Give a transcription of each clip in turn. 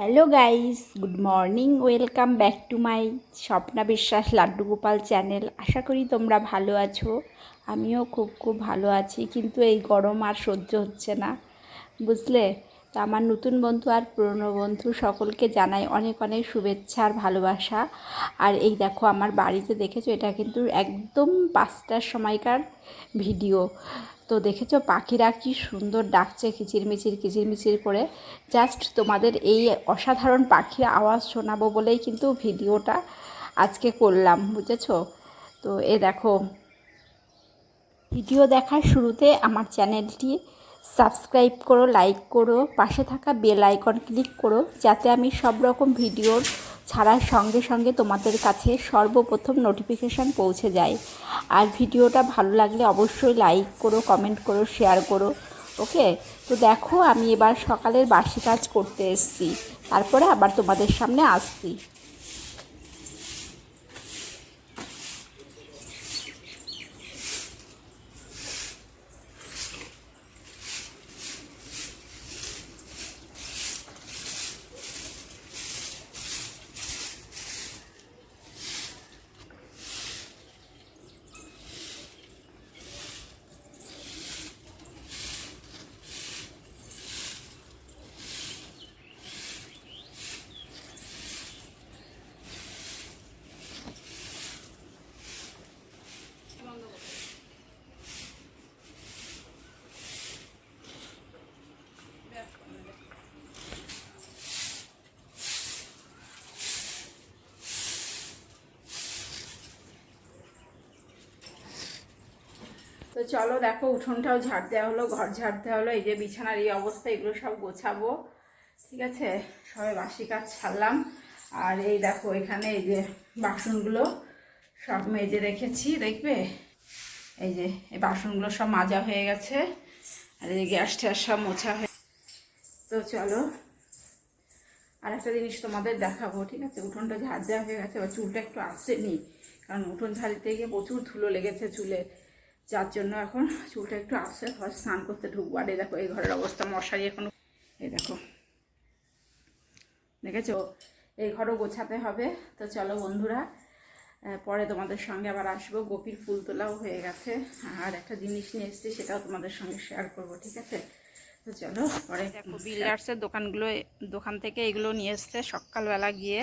Hello guys good morning welcome back to my Swapna Biswas Laddu Gopal channel আশা করি তোমরা ভালো আছো আমিও খুব খুব ভালো আছি কিন্তু এই গরম আর সহ্য হচ্ছে না বুঝলে তো আমার নতুন বন্ধু আর পুরনো বন্ধু সকলকে জানাই অনেক অনেক শুভেচ্ছা আর ভালোবাসা আর এই দেখো আমার বাড়িতে দেখেছ এটা কিন্তু একদম পাঁচটার সময়কার ভিডিও তো দেখেছ পাখিরা কি সুন্দর ডাকছে কিচিরমিচির কিচিরমিচির করে। জাস্ট তোমাদের এই অসাধারণ পাখির আওয়াজ শোনাবো বলেই কিন্তু ভিডিওটা আজকে করলাম, বুঝেছ? তো এ দেখো, ভিডিও দেখার শুরুতে আমার চ্যানেলটি সাবস্ক্রাইব করো, লাইক করো, পাশে থাকা বেল আইকন ক্লিক করো, যাতে আমি সব রকম ভিডিওর ছাড়ার সঙ্গে সঙ্গে তোমাদের কাছে সর্বপ্রথম নোটিফিকেশান পৌঁছে যায়। আর ভিডিওটা ভালো লাগলে অবশ্যই লাইক করো কমেন্ট করো শেয়ার করো ওকে তো দেখো, আমি এবার সকালের বাসি কাজ করতে এসছি। তারপরে আবার তোমাদের সামনে আসছি। তো চলো দেখো, উঠোনটাও ঝাড় দেওয়া হলো, ঘর ঝাড় দেওয়া হলো, এই যে বিছানার এই অবস্থা, এগুলো সব গোছাবো। ঠিক আছে? সবাই বাসি কাজ ছাড়লাম। আর এই দেখো, এখানে এই যে বাসনগুলো সব মেজে রেখেছি, দেখবে? এই যে, এই বাসনগুলো সব মাজা হয়ে গেছে, আর এই গ্যাস ট্যাস সব মোছা হয়ে তো চলো আর একটা জিনিস তোমাদের দেখাবো, ঠিক আছে? উঠোনটা ঝাড় দেওয়া হয়ে গেছে, এবার চুলটা একটু আসেনি কারণ উঠোন ঝাড়িতে গিয়ে প্রচুর ধুলো লেগেছে চুলে। যার জন্য এখন চুলটা একটু আসে হয় স্নান করতে ঢুকবো। আর এই দেখো এই ঘরের অবস্থা মশারি এখনও এই দেখো। দেখেছ? এই ঘরও গোছাতে হবে। তো চলো বন্ধুরা পরে তোমাদের সঙ্গে আবার আসব। গোপীর ফুল তোলাও হয়ে গেছে। আর একটা জিনিস নিয়ে এসেছি সেটাও তোমাদের সঙ্গে শেয়ার করব ঠিক আছে? তো চলো পরে দেখো বিল্ডার্সের দোকানগুলো দোকান থেকে এগুলো নিয়ে এসছে সকালবেলা গিয়ে।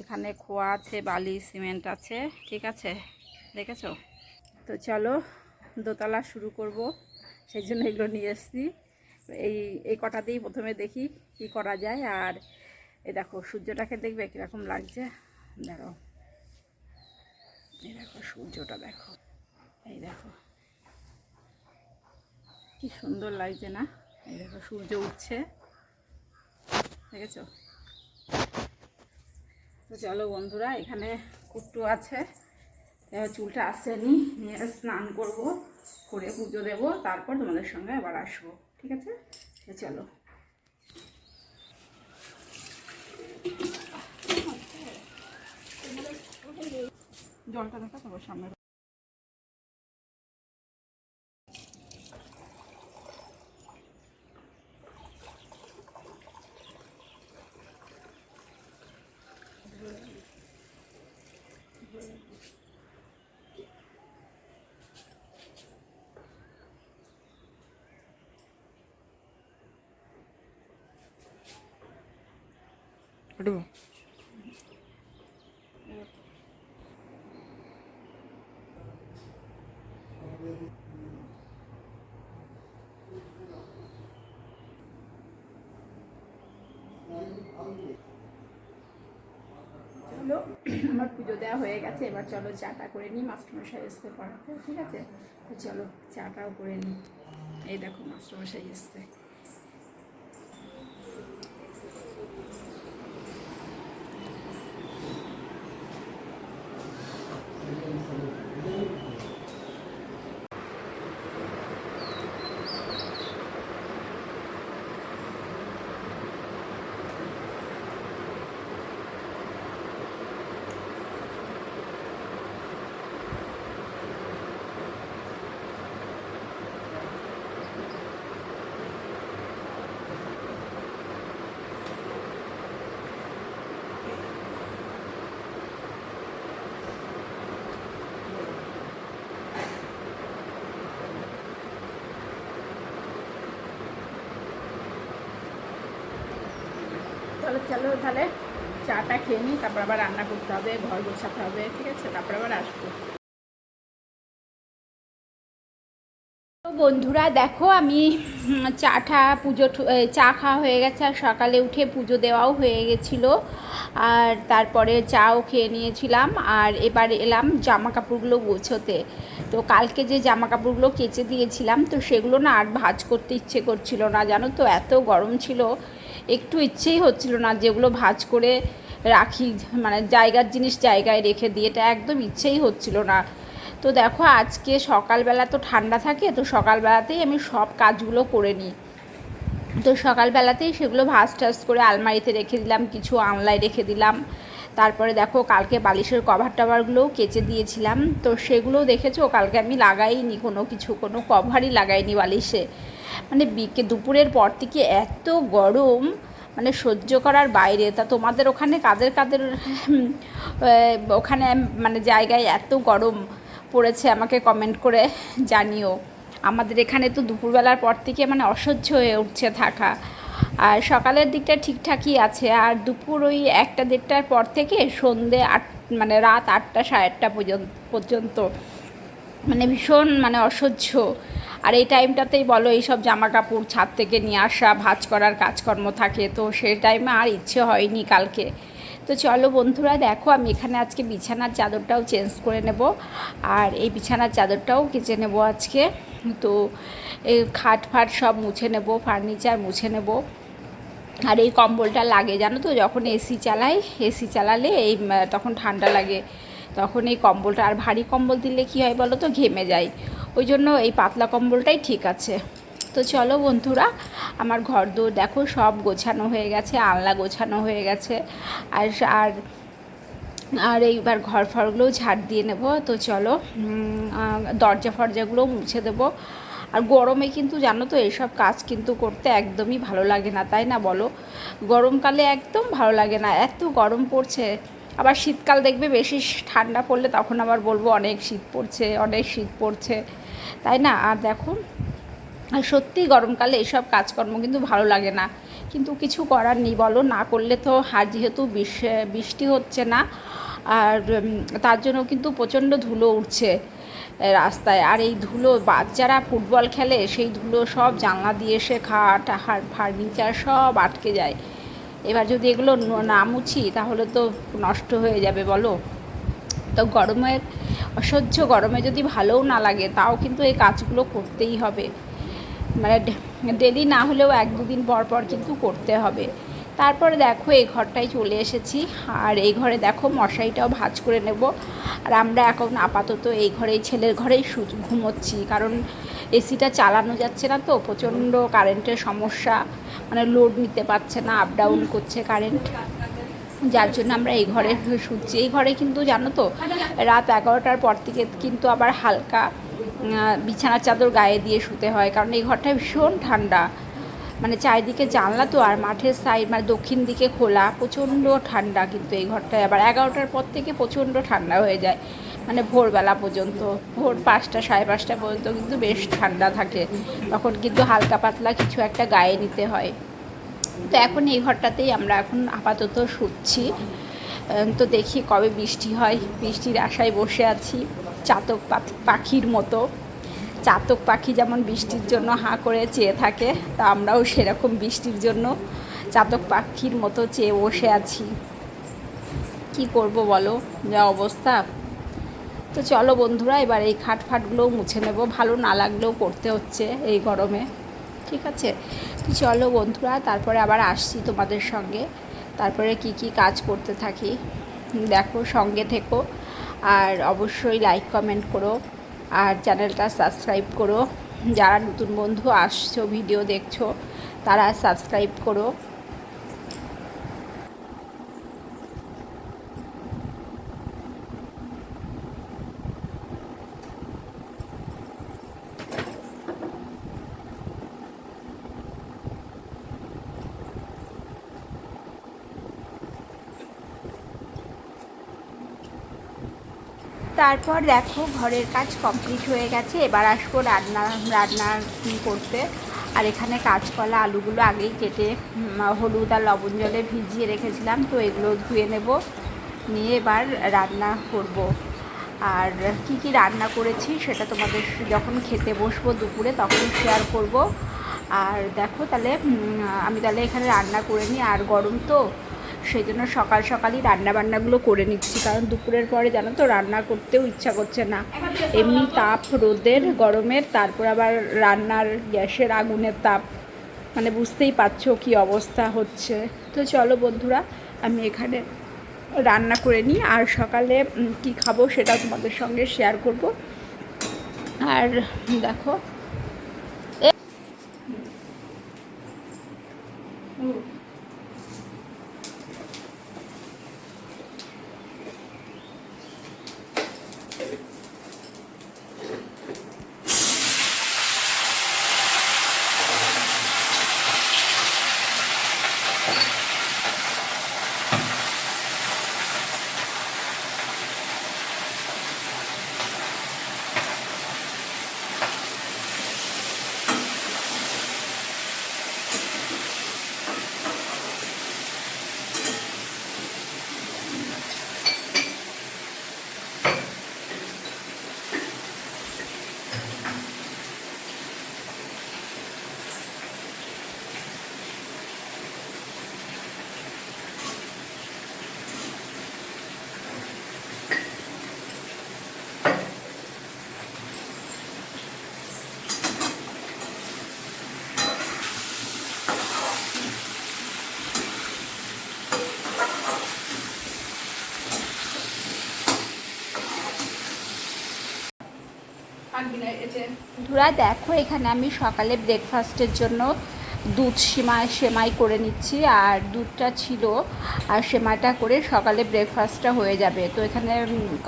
এখানে খোয়া আছে বালি সিমেন্ট আছে ঠিক আছে? দেখেছ? তো চলো দোতলা শুরু করব, সেই জন্য এগুলো নিয়ে এসেছি। এই এই কটাতেই প্রথমে দেখি কি করা যায়, আর এই দেখো, সূর্যটাকে দেখবে কীরকম লাগছে। দেখো, এই দেখো, সূর্যটা দেখো, এই দেখো। কি সুন্দর লাগছে না? এই দেখো, সূর্য উঠছে। দেখেছ? তো চলো বন্ধুরা, এখানে কুট্টু আছে। চুলটা আসছে নি নিয়ে স্নান করব, করে পুজো দেব, তারপর তোমাদের সঙ্গে আবার আসব, ঠিক আছে? চলো। জলটা দেখা তোমার সামনে। ಬಿಡುವು হলো আমার পুজো দেওয়া হয়ে গেছে, এবার চলো চাটা করে নিই, মাস্টারমশাই এসতে পড়াতে, ঠিক আছে? তো চলো চাটাও করে নিই। এই দেখো মাস্টারমশাই এসতে চলো তাহলে চাটা খেয়ে নিই, তারপর আবার রান্না করতে হবে, ঘর গোছাতে হবে, ঠিক আছে? তারপর আবার আসব। বন্ধুরা, দেখো আমি চাটা পুজো চা খাওয়া হয়ে গেছে, আর সকালে উঠে পুজো দেওয়াও হয়ে গেছিল। আর তারপরে চাও খেয়ে নিয়েছিলাম, আর এবার এলাম জামা কাপড়গুলো গোছোতে। তো কালকে যে জামা কাপড়গুলো কেচে দিয়েছিলাম, তো সেগুলো না আর ভাজ করতে ইচ্ছে করছিল না, জানো তো? এত গরম ছিল একটু ইচ্ছেই হচ্ছিল না যেগুলো ভাঁজ করে রাখি মানে জায়গার জিনিস জায়গায় রেখে দিই এটা একদম ইচ্ছেই হচ্ছিল না। তো দেখো, আজকে সকালবেলা তো ঠান্ডা থাকে, তো সকালবেলাতেই আমি সব কাজগুলো করে নিই। তো সকালবেলাতেই সেগুলো ভাস টাস করে আলমারিতে রেখে দিলাম, কিছু আনলায় রেখে দিলাম। তারপরে দেখো, কালকে বালিশের কভার টাভারগুলোও কেচে দিয়েছিলাম। তো সেগুলোও দেখেছ, কালকে আমি লাগাইনি, কোনো কিছু, কোনো কভারই লাগাইনি বালিশে। মানে বিকে, দুপুরের পর থেকে এত গরম মানে সহ্য করার বাইরে। তা তোমাদের ওখানে কাদের কাদের ওখানে মানে জায়গায় এত গরম পড়েছে আমাকে কমেন্ট করে জানিও। আমাদের এখানে তো দুপুরবেলার পর থেকে মানে অসহ্য হয়ে উঠছে থাকা। আর সকালের দিকটা ঠিকঠাকই আছে। আর দুপুর ওই একটা দেড়টার পর থেকে সন্ধে আট মানে রাত আটটা, সাড়ে আটটা পর্যন্ত পর্যন্ত। মানে ভীষণ মানে অসহ্য। আর এই টাইমটাতেই বলো, এইসব জামা কাপড় ছাদ থেকে নিয়ে আসা, ভাঁজ করার কাজকর্ম থাকে, তো সেই টাইমে আর ইচ্ছে হয়নি কালকে। তো চলো বন্ধুরা, দেখো আমি এখানে আজকে বিছানার চাদরটাও চেঞ্জ করে নেব, আর এই বিছানার চাদরটাও কেচে নেব আজকে। তো এই খাট ফাট সব মুছে নেব, ফার্নিচার মুছে নেব। আর এই কম্বলটা লাগে, জানো তো, যখন এসি চালাই, এসি চালালে এই তখন ঠান্ডা লাগে। তখন এই কম্বলটা, আর ভারী কম্বল দিলে কী হয় বলো তো, ঘেমে যায়। ওই জন্য এই পাতলা কম্বলটাই ঠিক আছে। তো চলো বন্ধুরা, আমার ঘর দৌড় দেখো সব গোছানো হয়ে গেছে, আলনা গোছানো হয়ে গেছে। আর আর আর এইবার ঘর ফরগুলোও ঝাড় দিয়ে নেব। তো চলো দরজা ফরজাগুলোও মুছে দেবো। আর গরমে কিন্তু জানো তো এইসব কাজ কিন্তু করতে একদমই ভালো লাগে না, তাই না বলো? গরমকালে একদম ভালো লাগে না, এত গরম পড়ছে। আবার শীতকাল দেখবে বেশি ঠান্ডা পড়লে তখন আবার বলব অনেক শীত পড়ছে, অনেক শীত পড়ছে। তাই না? আর দেখো, আর সত্যিই গরমকালে এসব কাজকর্ম কিন্তু ভালো লাগে না। কিন্তু কিছু করার নেই বলো, না করলে তো আর যেহেতু বৃষ্টি হচ্ছে না, আর তার জন্য কিন্তু প্রচণ্ড ধুলো উঠছে রাস্তায়। আর এই ধুলো বাচ্চারা ফুটবল খেলে, সেই ধুলো সব জানলা দিয়ে এসে খাট, হার, ফার্নিচার সব আটকে যায়। এবার যদি এগুলো না মুছি, তাহলে তো নষ্ট হয়ে যাবে বলো। তো গরমের, অসহ্য গরমে যদি ভালোও না লাগে, তাও কিন্তু এই কাজগুলো করতেই হবে। মানে ডেলি না হলেও এক দুদিন পর পর কিন্তু করতে হবে। তারপরে দেখো এই ঘরটায় চলে এসেছি। আর এই ঘরে দেখো মশারিটাও ভাঁজ করে নেব। আর আমরা এখন আপাতত এই ঘরেই, ছেলের ঘরেই ঘুমোচ্ছি। কারণ এসিটা চালানো যাচ্ছে না তো, প্রচণ্ড কারেন্টের সমস্যা। মানে লোড নিতে পারছে না আপ ডাউন করছে কারেন্ট যার জন্য আমরা এই ঘরে শুচ্ছি। এই ঘরে কিন্তু জানো তো, রাত এগারোটার পর থেকে কিন্তু আবার হালকা বিছানার চাদর গায়ে দিয়ে শুতে হয়। কারণ এই ঘরটা ভীষণ ঠান্ডা। মানে চারিদিকে জানলা তো, আর মাঠের সাইড মানে দক্ষিণ দিকে খোলা, প্রচণ্ড ঠান্ডা কিন্তু এই ঘরটায়। আবার এগারোটার পর থেকে প্রচণ্ড ঠান্ডা হয়ে যায়। মানে ভোরবেলা পর্যন্ত, ভোর পাঁচটা, সাড়ে পাঁচটা পর্যন্ত কিন্তু বেশ ঠান্ডা থাকে। তখন কিন্তু হালকা পাতলা কিছু একটা গায়ে নিতে হয়। তো এখন এই ঘরটাতেই আমরা এখন আপাতত শুচ্ছি। তো দেখি কবে বৃষ্টি হয়। বৃষ্টির আশায় বসে আছি চাতক পাখ- পাখির মতো। চাতক পাখি যেমন বৃষ্টির জন্য হাঁ করে চেয়ে থাকে, তা আমরাও সেরকম বৃষ্টির জন্য চাতক পাখির মতো চেয়ে বসে আছি। কি করব বলো? যা অবস্থা। তো চলো বন্ধুরা, এবার এই খাট ফাটগুলোও মুছে নেব। ভালো না লাগলেও করতে হচ্ছে এই গরমে। ঠিক আছে? চলো বন্ধুরা, তারপরে আবার আসছি তোমাদের সঙ্গে। তারপরে কি কি কাজ করতে থাকি, দেখো, সঙ্গে থেকো। আর অবশ্যই লাইক কমেন্ট করো। আর চ্যানেলটা সাবস্ক্রাইব করো। যারা নতুন বন্ধু, আসছো ভিডিও দেখছ, তারা সাবস্ক্রাইব করো। তারপর দেখো ঘরের কাজ কমপ্লিট হয়ে গেছে। এবার আসব রান্না রান্না করতে। আর এখানে কাঁচকলা, আলুগুলো আগেই কেটে হলুদ আর লবণ জলে ভিজিয়ে রেখেছিলাম। তো এগুলো ধুয়ে নেব। নিয়ে এবার রান্না করব। আর কি কি রান্না করেছি সেটা তোমাদের যখন খেতে বসবো দুপুরে তখন শেয়ার করব। আর দেখো তাহলে আমি তাহলে এখানে রান্না করে নিই। আর গরম তো সেই জন্য সকাল সকালই রান্নাবান্নাগুলো করে নিচ্ছি, কারণ দুপুরের পরে জানো তো রান্না করতেও ইচ্ছা করছে না। এমনি তাপ, রোদের, গরমের, তারপর আবার রান্নার গ্যাসের আগুনের তাপ। মানে বুঝতেই পারছ কি অবস্থা হচ্ছে। তো চলো বন্ধুরা, আমি এখানে রান্না করে নিই, আর সকালে কি খাব সেটা তোমাদের সঙ্গে শেয়ার করব। আর দেখো বন্ধুরা, দেখো, এখানে আমি সকালে ব্রেকফাস্টের জন্য দুধ সেমাই সেমাই করে নিচ্ছি। আর দুধটা ছিল, আর সেমাইটা করে সকালে ব্রেকফাস্টটা হয়ে যাবে। তো এখানে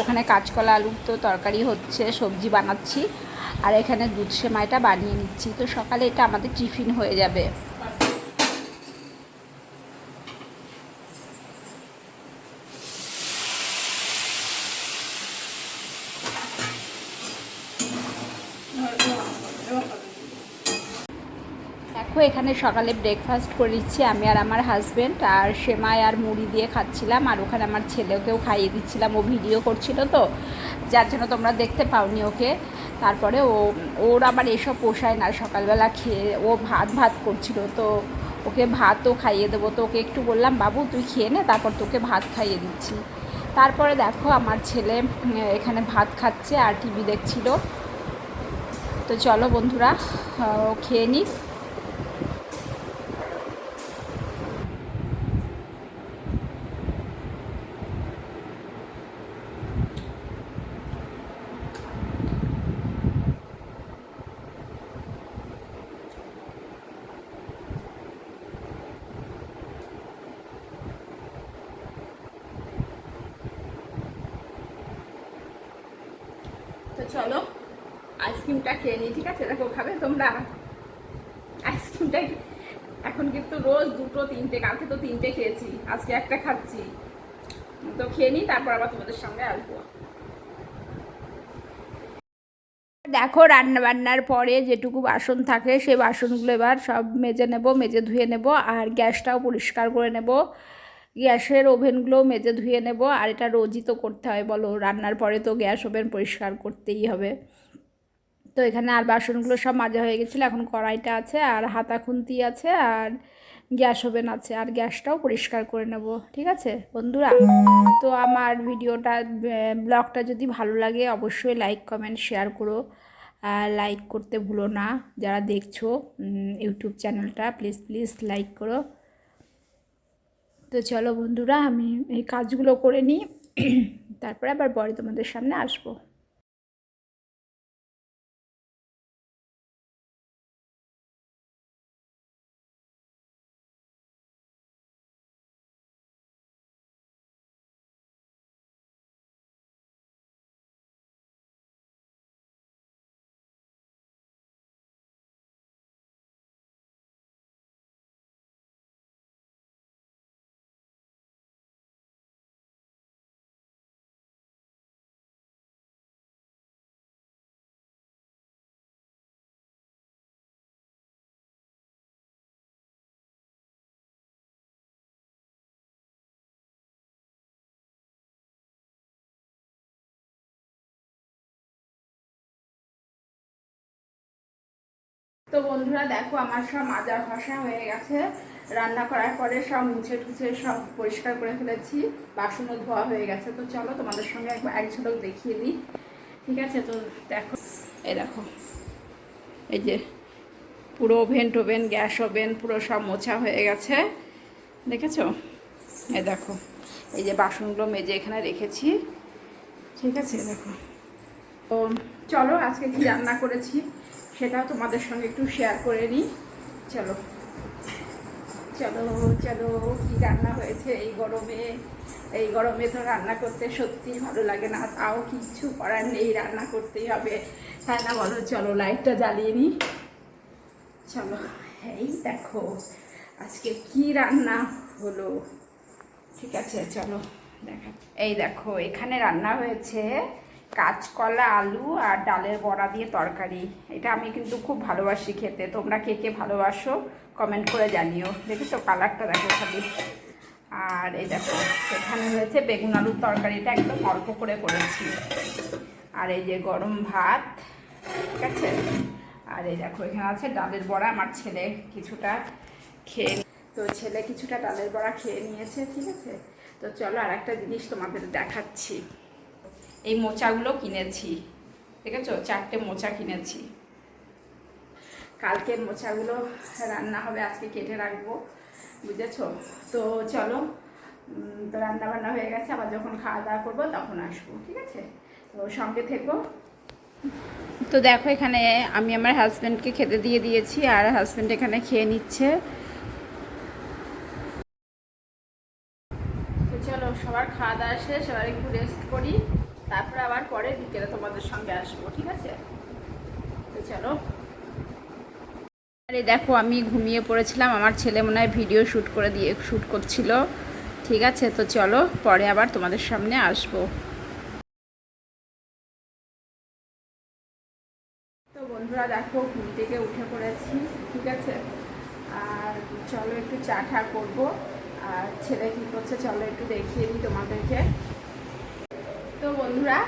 ওখানে কাঁচকলা, আলুর তো তরকারি হচ্ছে, সবজি বানাচ্ছি। আর এখানে দুধ সেমাইটা বানিয়ে নিচ্ছি। তো সকালে এটা আমাদের টিফিন হয়ে যাবে দেখো এখানে সকালে ব্রেকফাস্ট করে নিচ্ছি আমি আর আমার হাজব্যান্ড আর সেমাই আর মুড়ি দিয়ে খাচ্ছিলাম, আর ওখানে আমার ছেলেকেও খাইয়ে দিচ্ছিলাম, ও ভিডিও করছিল তো, যার জন্য তোমরা দেখতে পাওনি ওকে। তারপরে ও, ওর আবার এসব পোষায় না, সকালবেলা খেয়ে, ও ভাত ভাত করছিল, তো ওকে ভাতও খাইয়ে দেবো, তো ওকে একটু বললাম, বাবু, তুই খেয়ে নে, তারপর তোকে ভাত খাইয়ে দিচ্ছি। তারপরে দেখো, আমার ছেলে এখানে ভাত খাচ্ছে আর টিভি দেখছিল। তো চলো বন্ধুরা খেয়ে নিক। তো চলো আইসক্রিমটা খেয়ে নিই, ঠিক আছে? দেখো, খাবে তোমরা? আইসক্রিমটা এখন কিন্তু রোজ দুটো, তিনটে, কালকে তো তিনটে খেয়েছি, আজকে একটা খাচ্ছি। তো খেয়ে নিই, তারপর আবার তোমাদের সঙ্গে আসব। দেখো রান্না বান্নার পরে যেটুকু বাসন থাকে সেই বাসনগুলো এবার সব মেজে নেব, মেজে ধুয়ে নেব, আর গ্যাসটাও পরিষ্কার করে নেব। গ্যাসের ওভেনগুলোও মেজে ধুয়ে নেব, আর এটা রোজই তো করতে হয়, বলো। রান্নার পরে তো গ্যাস ওভেন পরিষ্কার করতেই হবে। তো এখানে আর বাসনগুলো সব মাজা হয়ে গেছিল, এখন কড়াইটা আছে আর হাতা খুন্তি আছে আর গ্যাস ওভেন আছে, আর গ্যাসটাও পরিষ্কার করে নেব, ঠিক আছে বন্ধুরা? তো আমার ভিডিওটা ব্লগটা যদি ভালো লাগে অবশ্যই লাইক, কমেন্ট, শেয়ার করো। লাইক করতে ভুলো না, যারা দেখছ ইউটিউব চ্যানেলটা, প্লিজ প্লিজ লাইক করো। তো চলো বন্ধুরা আমি এই কাজগুলো করে নিই। তারপরে আবার পরে তোমাদের সামনে আসব। তো বন্ধুরা দেখো, আমার সব মাজা ঘষা হয়ে গেছে। রান্না করার পরে সব মুছে টুছে সব পরিষ্কার করে ফেলেছি। বাসনও ধোয়া হয়ে গেছে। তো চলো তোমাদের সঙ্গে একবার এক ঝলক দেখিয়ে দিই। ঠিক আছে? তো দেখো, এই দেখো, এই যে পুরো ওভেন টোভেন, গ্যাস ওভেন পুরো সব মোছা হয়ে গেছে। দেখেছ? এই দেখো, এই যে বাসনগুলো মেজে এখানে রেখেছি। ঠিক আছে? দেখো। তো চলো, আজকে কি রান্না করেছি? সেটাও তোমাদের সঙ্গে একটু শেয়ার করে নিই। চলো। চলো চলো, কি রান্না হয়েছে এই গরমে? এই গরমে তো রান্না করতে সত্যি ভালো লাগে না, তাও কিচ্ছু করার নেই, রান্না করতেই হবে। তাই না, বলো, চলো লাইটটা জ্বালিয়ে নিই। চলো, এই দেখো, আজকে কি রান্না হলো? ঠিক আছে, চলো, দেখা এই দেখো, এখানে রান্না হয়েছে কাঁচকলা, আলু আর ডালের বড়া দিয়ে তরকারি। এটা আমি কিন্তু খুব ভালোবাসি খেতে। তোমরা কে কে ভালোবাসো কমেন্ট করে জানিও। দেখেছ কালারটা দেখো খালি। আর এই দেখো, এখানে হয়েছে বেগুন আলুর তরকারিটা একদম অল্প করে করেছি। আর এই যে গরম ভাত, ঠিক আছে? আর এই দেখো, এখানে আছে ডালের বড়া। আমার ছেলে কিছুটা খেয়ে তো ছেলে কিছুটা ডালের বড়া খেয়ে নিয়েছে, ঠিক আছে? তো চলো আর একটা জিনিস তোমাদের দেখাচ্ছি। এই মোচাগুলো কিনেছি। ঠিক আছে চারটে মোচা কিনেছি। কালকের মোচাগুলো রান্না হবে, আজকে কেটে রাখব। বুঝেছ? তো চলো তো রান্না বান্না হয়ে গেছে। আবার যখন খাওয়া দাওয়া করব তখন আসব, ঠিক আছে? তো সঙ্গে থেকো। তো দেখো, এখানে আমি আমার হাজব্যান্ডকে খেতে দিয়ে দিয়েছি, আর হাজব্যান্ড এখানে খেয়ে নিচ্ছে। চলো, সবার খাওয়া দাওয়া শেষ, এবার একটু রেস্ট করি। তারপরে আবার পরে বিকেলে তোমাদের সঙ্গে আসব, ঠিক আছে? তো চলো। আরে দেখো, আমি ঘুমিয়ে পড়েছিলাম, আমার ছেলে মনে হয় ভিডিও শ্যুট করে দিয়ে শ্যুট করছিল, ঠিক আছে? তো চলো, পরে আবার তোমাদের সামনে আসব। তো বন্ধুরা, দেখো, ঘুম থেকে উঠে পড়েছি, ঠিক আছে? আর চলো একটু চা ঠা করব, আর ছেলে কী করছে, চলো একটু দেখিয়ে দিই তোমাদেরকে। বন্ধুরা,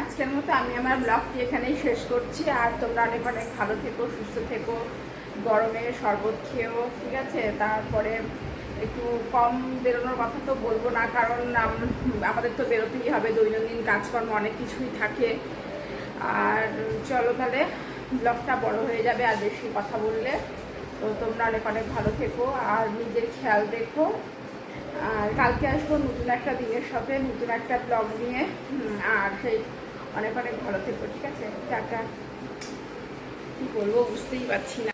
আজকের মতো আমি আমার ব্লগটি এখানেই শেষ করছি। আর তোমরা অনেক অনেক ভালো থেকো, সুস্থ থেকো, গরমে শরবত খেয়েও, ঠিক আছে? তারপরে একটু কম বেরোনোর কথা তো বলব না, কারণ আমাদের তো বেরোতেই হবে, দৈনন্দিন কাজকর্ম অনেক কিছুই থাকে। আর চলো তাহলে, ব্লগটা বড় হয়ে যাবে আর বেশি কথা বললে। তো তোমরা অনেক অনেক ভালো থেকো, আর নিজের খেয়াল দেখো আর কালকে আসব নতুন একটা দিনের সাথে, নতুন একটা ব্লগ নিয়ে। আর সেই অনেক অনেক ভালো থেকো, ঠিক আছে? টাটা। কী বলব, বুঝতেই পারছি না।